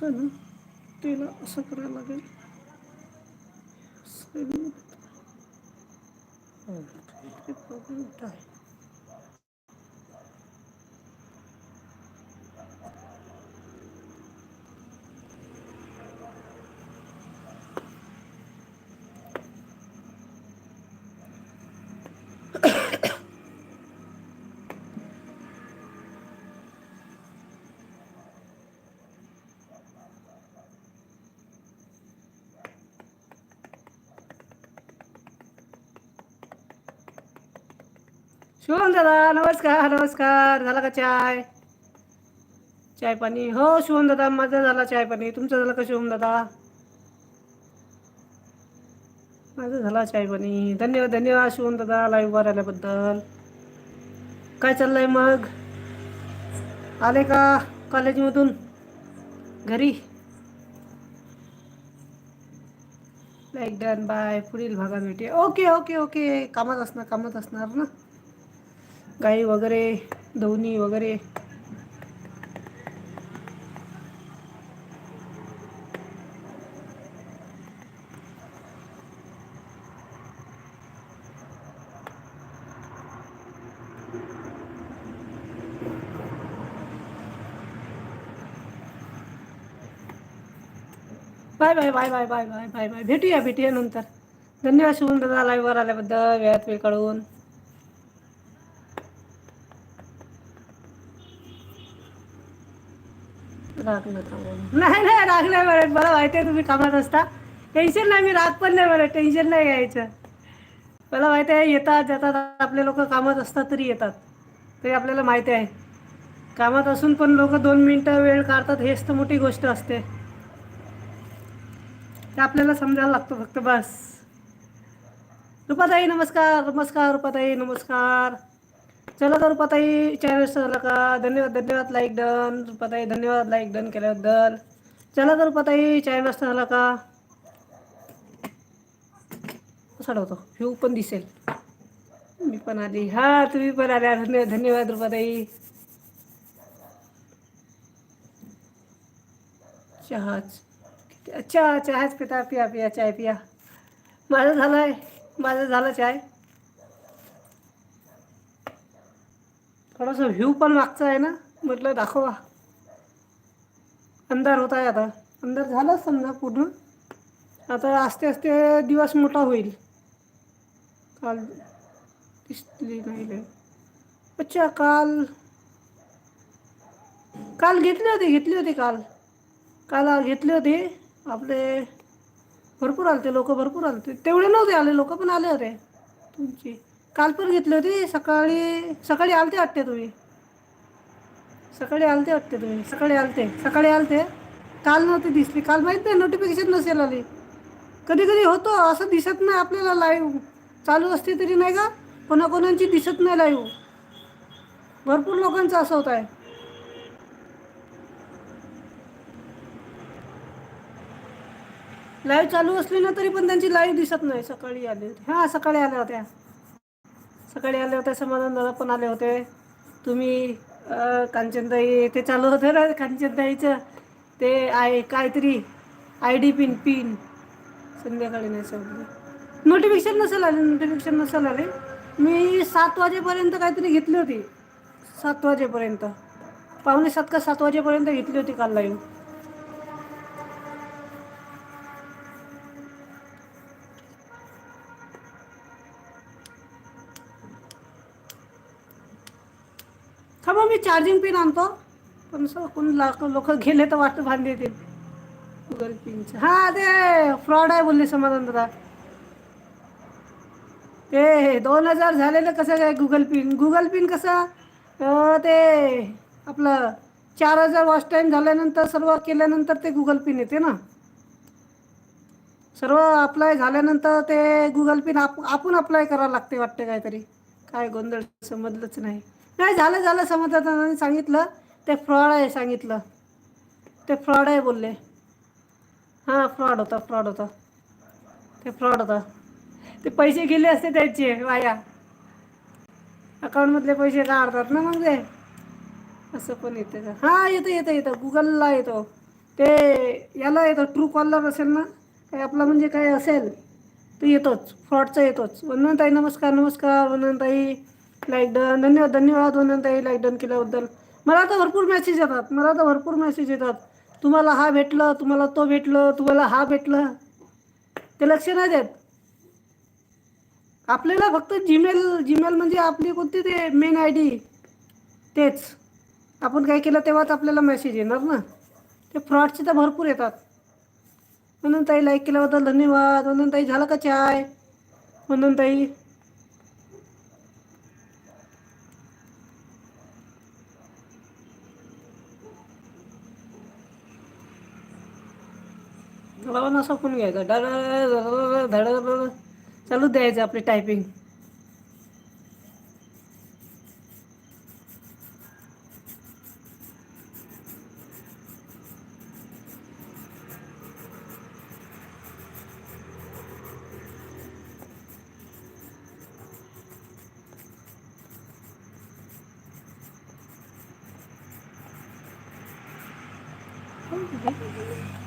चला तिला असं करायला लागेल. प्रॉब्लेम आहे. शुभम दादा नमस्कार नमस्कार. झाला का चाय? चाय पाणी? हो शुभम दादा माझा झाला चाय पाणी. तुमचा झाला का शुभम दादा माझा झाला चाय पाणी. धन्यवाद धन्यवाद शिवम दादा लाईव्ह वर आल्याबद्दल. काय चाललंय मग? आले का कॉलेजमधून घरी? लाईक डन बाय पुढील भागात भेटे ओके ओके ओके कामात असणार कामात असणार ना? गाई वगैरे धवनी वगैरे. Bye bye bye bye bye bye bye bye. भेटूया भेटूया नंतर. धन्यवाद शिवून दादा लाईव्हवर आल्याबद्दल वेळात वेळ काढून राग नका बोलू. नाही नाही. राग नाही म्हणत. मला माहिती आहे तुम्ही कामात असता. टेन्शन नाही मी राग पण नाही म्हणत. टेन्शन नाही घ्यायचं मला माहिती आहे येतात जातात. आपले लोक कामात असतात तरी येतात. तरी आपल्याला माहिती आहे. कामात असून पण लोक दोन मिनटं वेळ काढतात हेच तर मोठी गोष्ट असते. ते आपल्याला समजायला लागतं फक्त बस. रुपाताई नमस्कार नमस्कार. रुपाताई नमस्कार. चला तर रुपाताई चॅनल झाला का धन्यवाद धन्यवाद लाईक डन रुपाताई धन्यवाद लाईक डन केल्याबद्दल. चला तर रुपाताई चॅनल झाला का कसा व्ह्यू पण दिसेल. मी पण आली. हा तुम्ही पण आल्या. धन्यवाद धन्यवाद रुपाताई. चहाच. अच्छा चहाच पिता पिया पिया चाय पिया. माझं झालं आहे माझं झालं चाय. थोडासा व्ह्यू पण मागचा आहे ना? म्हटलं दाखवा. अंधार होत आहे आता. अंधार झालाच समजा पूर्ण. आता आस्ते आस्ते दिवस मोठा होईल. काल दिसली नाही अच्छा काल. काल घेतली होती घेतली होती काल. काल घेतले होते. आपले भरपूर आले ते लोक भरपूर आले होते तेवढे नव्हते आले लोक पण आले होते. तुमची. काल पण घेतली होती सकाळी सकाळी आलते वाटते तुम्ही. सकाळी आलते वाटते तुम्ही सकाळी आलते सकाळी आलते. काल नव्हती दिसली काल माहीत नाही नोटिफिकेशन नसेल आली. कधी कधी होतो असं दिसत नाही आपल्याला लाईव्ह चालू असते तरी नाही का कोणाकोणाची दिसत नाही लाईव्ह भरपूर लोकांचं असं होत आहे. लाईव्ह चालू असली ना तरी पण त्यांची लाईव्ह दिसत नाही सकाळी आले होते हां सकाळी आल्या होत्या. सकाळी आले होते समाधान दादा पण आले होते. तुम्ही कांचनताई ते चालू होतं ना कांचनताईचं? ते आहे काहीतरी आय डी पिन पिन. संध्याकाळी नाही समजलं नोटिफिकेशन नसेल आले नोटिफिकेशन नसेल आले. मी सात वाजेपर्यंत काहीतरी घेतली होती. सात वाजेपर्यंत. पावणे सात का सात वाजेपर्यंत घेतली होती काल लाईव्ह थांबा मी चार्जिंग पिन आणतो पण सर कोण लोक गेले तर वाटतं भांडी येतील गुगल पिनचं हां ते फ्रॉड आहे बोलले समाधान दादा ते दोन हजार झालेलं कसं काय गुगल पिन गुगल पिन कसं? ते आपलं चार हजार वॉच टाईम झाल्यानंतर सर्व केल्यानंतर ते गुगल पिन येते ना। सर्व अप्लाय झाल्यानंतर ते गुगल पिन आप आपण अप्लाय करावं लागते वाटते काहीतरी। काय गोंधळ समजलंच नाही। नाही झालं झालं समजताना सांगितलं. ते फ्रॉड आहे सांगितलं. ते फ्रॉड आहे बोलले. हां फ्रॉड होता फ्रॉड होता. ते फ्रॉड होता. ते पैसे गेले असते त्याचे वाया. अकाउंटमधले पैसे काढतात ना मग ते? असं पण येते का? हां येतं येतं येतं. गुगलला येतो. ते याला येतं. ट्रू कॉलर असेल ना? काय आपला म्हणजे काय असेल? तो येतोच. फ्रॉडचा येतोच. वंदनताई नमस्कार नमस्कार. वंदनताई. लाईक डन धन्यवाद धन्यवाद वनंताई लाईक डन केल्याबद्दल. मला तर भरपूर मेसेज येतात. मला तर भरपूर मेसेज येतात. तुम्हाला हा भेटलं तुम्हाला तो भेटलं तुम्हाला हा भेटलं. ते लक्ष नाही देत. आपल्याला फक्त जीमेल जीमेल म्हणजे आपली कोणती ते मेन आय डी तेच. आपण काय केलं तेव्हाच आपल्याला मेसेज येणार ना. ते फ्रॉडचे तर भरपूर येतात. म्हणून ताई लाईक केल्याबद्दल धन्यवाद. म्हणून ताई झालं का चाय? ताई लावून असा फुल घ्यायचा धड धड चालूच द्यायचं आपली टायपिंग Thank you.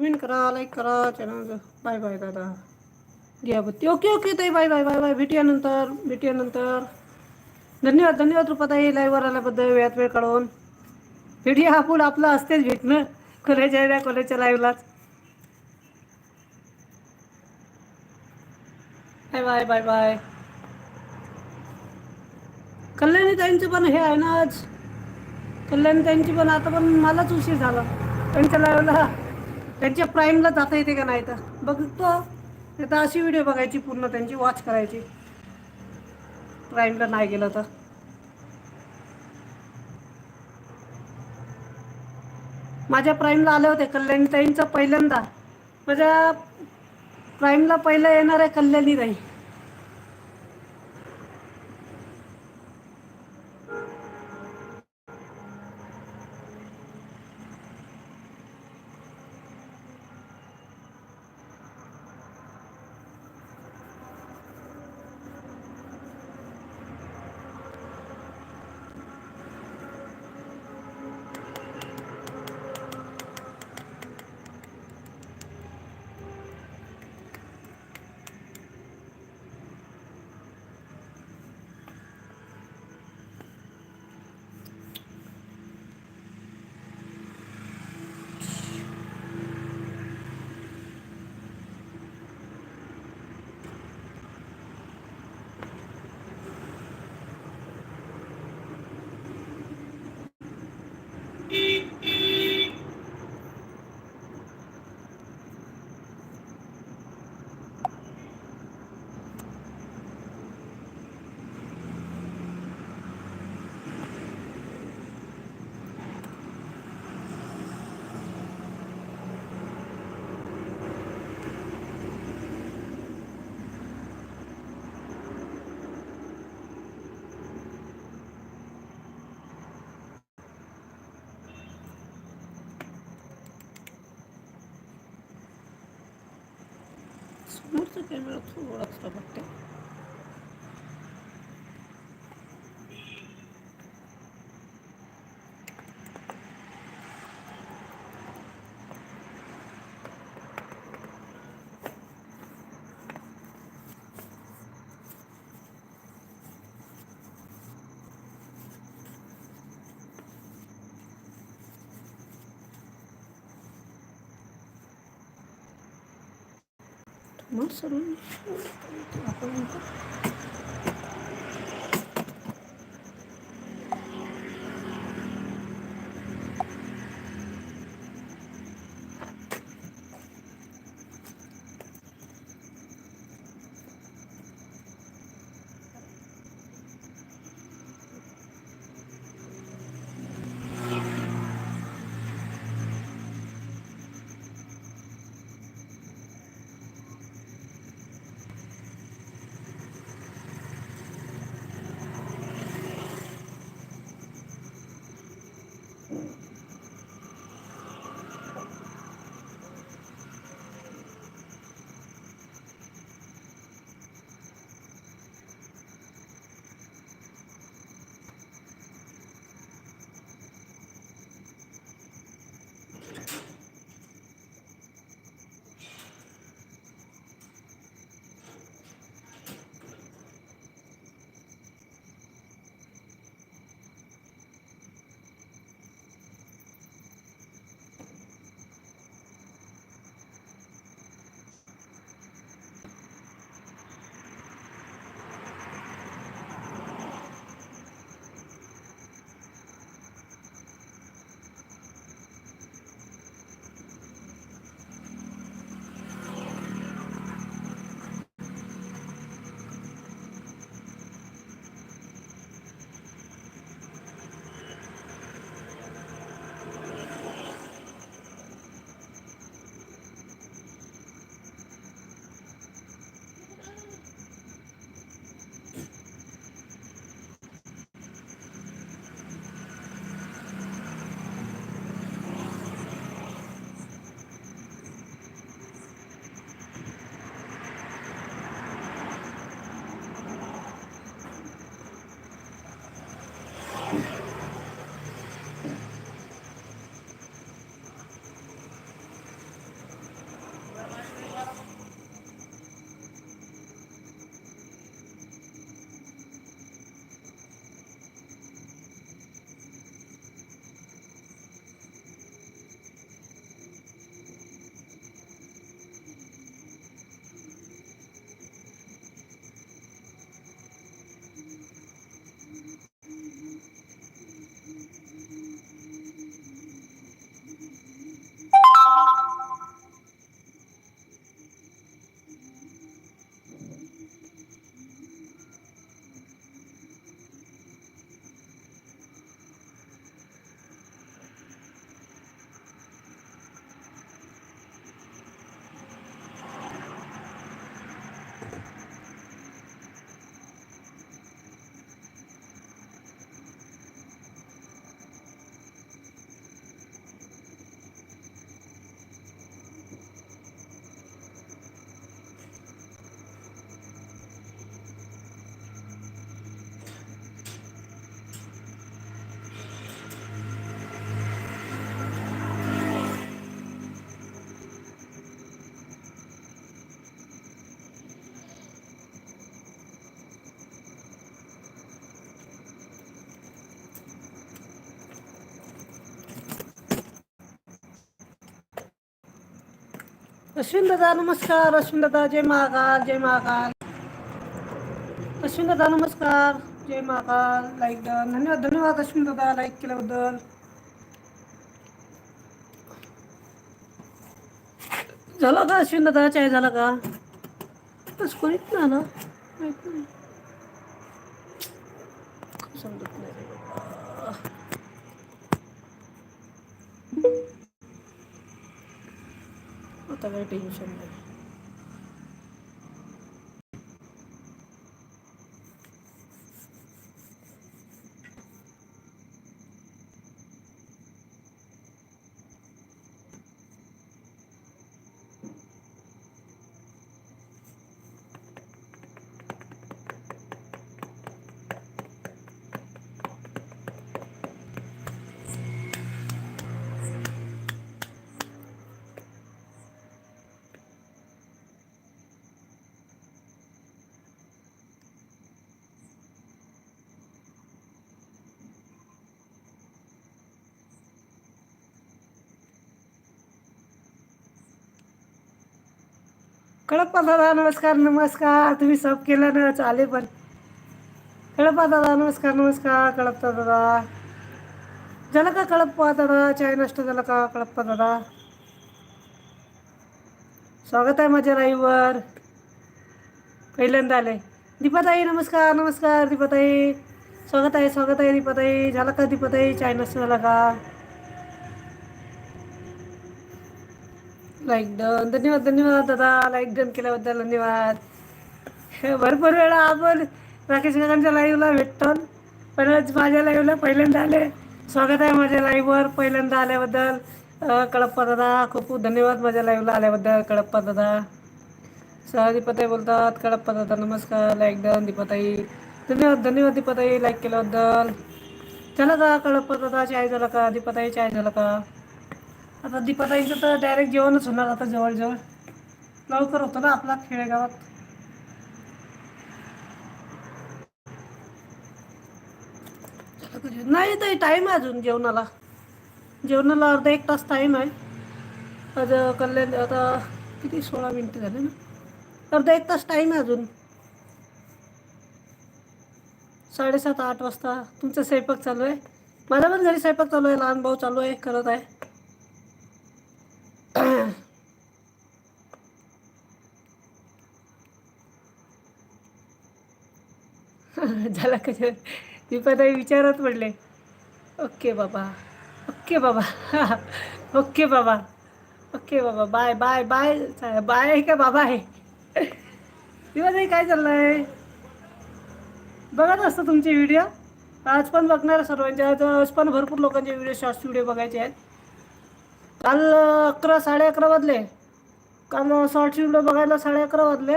कमेंट करा लाईक करा चॅनल बाय बाय दादा. घ्या ओके ओके ताई बाय बाय बाय बाय भेटूया नंतर नंतर. धन्यवाद धन्यवाद रुपाताई लाईव्हवर आल्याबद्दल वेळात वेळ काढून. भेटूया आपण आपलं असतेच भेटणं. कॉलेजच्या त्या कॉलेजच्या लाईव्हलाच bye bye bye bye Kalyani ताईंचं पण हे आहे ना आज. कल्याणी ताईंची पण आता पण मलाच उशीर झाला. त्यांच्या लाईव्हला त्यांच्या प्राईमला जाता येते का नाही तर? बघतो. आता अशी व्हिडिओ बघायची पूर्ण त्यांची वॉच करायची. प्राईमला नाही गेलं तर. माझ्या प्राईमला आले होते कल्याणीताईंचं पहिल्यांदा. माझ्या प्राईमला पहिलं येणार आहे कल्याणीताई. समोरचा कॅमेरा थोडासा बघते मग सर्व आपण अश्विन दादा नमस्कार अश्विन दादा जय महाकाल जय महाकाल. अश्विन दादा नमस्कार जय महाकाल लाईक डन धन्यवाद धन्यवाद अश्विन दादा लाईक केल्याबद्दल. झालं का अश्विन दादा चाय झाला का? बस कोणीच ना आता काही टेन्शन कळप्पा दादा नमस्कार नमस्कार. तुम्ही सब केलं ना चाले पण. कडप्पा दादा नमस्कार नमस्कार कळपता दादा. झालं का कळप्पा दादा? चाय नाश्ता झाला का कळप्पा दादा? स्वागत आहे माझ्या राईवर पहिल्यांदा आले दीपाताई नमस्कार नमस्कार दीपाताई. स्वागत आहे स्वागत आहे दीपाताई. झाला का दीपाताई? चाय नाश्ता झाला का? लाईक डन धन्यवाद धन्यवाद दादा. लाईक डन केल्याबद्दल धन्यवाद. हे भरपूर वेळा आपण राकेश काकांच्या लाईव्हला भेटतो. पण आज माझ्या लाईव्हला पहिल्यांदा आले. स्वागत आहे माझ्या लाईव्हवर पहिल्यांदा आल्याबद्दल कळप्पा कडप्पा दादा खूप खूप धन्यवाद माझ्या लाईव्हला आल्याबद्दल कडप्पा दादा. सहा दीपाताई बोलतात कडप्पा दादा नमस्कार. Like done Deepatai. धन्यवाद धन्यवाद दीपाताई लाईक केल्याबद्दल. चला का कडप्पा दादा चाय झाला का? दीपाताई चाय झाला का? आता दीपाताईंचं तर डायरेक्ट जेवणच होणार आता जवळजवळ. लवकर होतं ना आपला खेडेगावात. नाही ताई टाईम आहे अजून जेवणाला. जेवणाला अर्धा एक तास टाईम आहे. आज कल्याण आता किती सोळा मिनटं झाले ना? अर्धा एक तास टाईम आहे अजून. साडेसात आठ वाजता. तुमचा स्वयंपाक चालू आहे. माझा पण घरी स्वयंपाक चालू आहे लहान भाऊ चालू आहे करत आहे. झाला का जेवण? दीपाताई विचारत पडले. ओके बाबा. ओके बाबा. ओके बाबा. ओके बाबा. Bye bye bye. बाय आहे का? बाबा आहे. दीपाताई काय चाललंय? बघत असतं तुमचे व्हिडिओ. आज पण बघणार सर्वांचे. आज आज पण भरपूर लोकांचे व्हिडिओ शॉर्ट्स व्हिडिओ बघायचे आहेत. काल अकरा साडे अकरा वाजले. काल शॉर्ट्स व्हिडिओ बघायला साडे अकरा वाजले.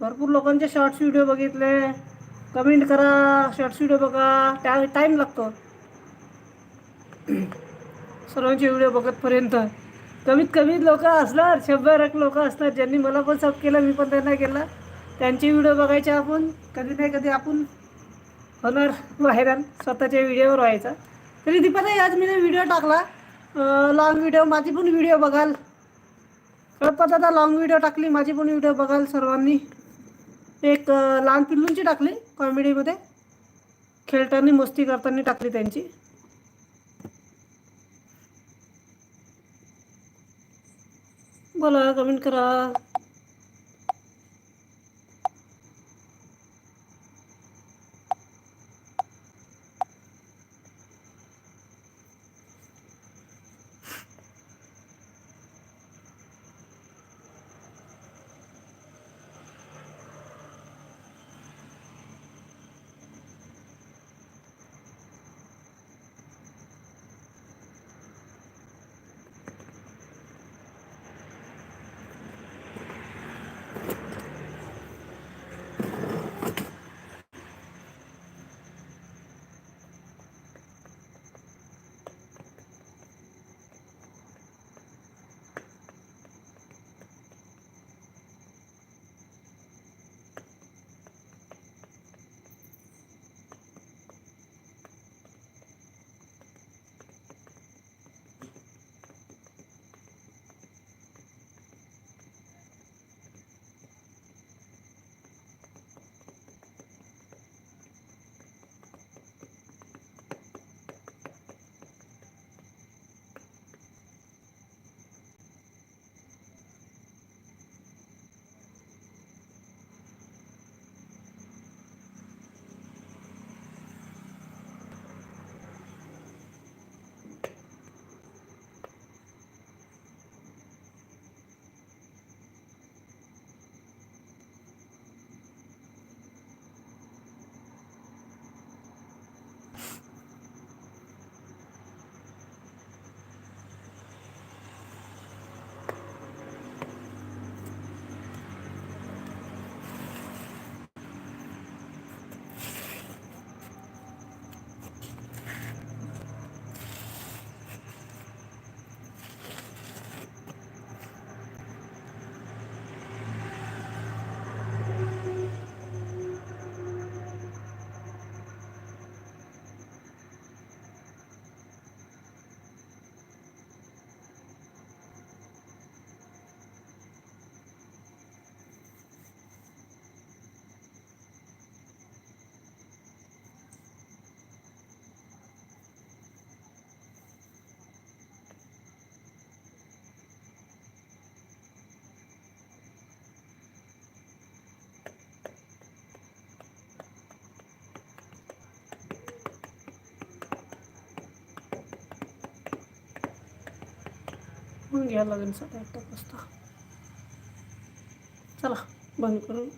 भरपूर लोकांचे शॉर्ट्स व्हिडिओ बघितले. कमेंट करा शॉर्ट्स व्हिडिओ बघा त्या टाईम लागतो. सर्वांचे व्हिडिओ बघतपर्यंत. कमीत कमी लोक असणार शंभर एक लोक असणार ज्यांनी मला पण सब केलं मी पण त्यांना केला. त्यांचे व्हिडिओ बघायचे आपण कधी नाही कधी आपण होणार व्हायरल स्वतःच्या व्हिडिओवर व्हायचा. तरी दीपाताई आज मी व्हिडिओ टाकला. लॉंग व्हिडिओ माझी पण व्हिडिओ बघाल. कळपत आता लॉंग व्हिडिओ टाकली माझी पण व्हिडिओ बघाल सर्वांनी. एक लहान पिल्लूंची टाकली. कॉमेडीमध्ये खेळताना मस्ती करताना टाकली त्यांची. बोला कमेंट करा. मग घ्यायला लागेल साडे आठ वाजता. चला बंद करून.